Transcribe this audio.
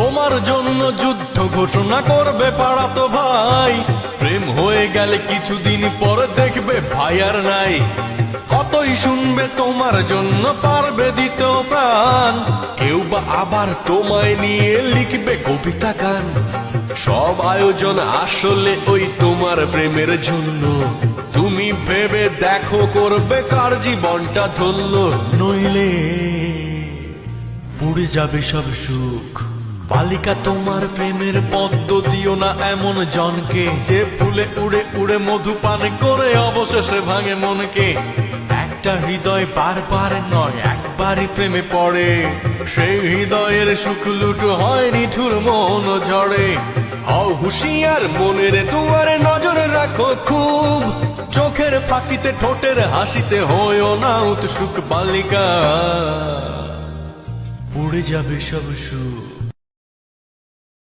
তোমার জন্য যুদ্ধ ঘোষণা করবে পাড়া তো ভাই। প্রেম হয়ে গেলে কিছুদিন পর দেখবে ভাই আর নাই। কতই শুনবে তোমার জন্য পারবে দিত প্রাণ। কেউ বা আবার তোমায় নিয়ে লিখবে কবিতা গান। সব আয়োজন আসলে ওই তোমার প্রেমের জন্য। তুমি ভেবে দেখো করবে কার জীবনটা ধন্য। নইলে পুড়ে যাবে সব সুখ। বালিকা, তোমার প্রেমের পদ্ম দিও না এমন জনকে। যে ফুলে উড়ে উড়ে মধু পান করে অবশেষে ভাঙে মনকে। একটা হৃদয় বারবার নয়, একবারই প্রেমে পড়ে। সেই হৃদয়ের সুখ লুট হয় নিঠুর মন ঝরে। হও হুশিয়ার মনের দুয়ারে নজর রাখো খুব। চোখের ফাঁকিতে, ঠোঁটের হাসিতে হয়েও না উৎসুক বালিকা। উড়ে যাবে সব সুখ।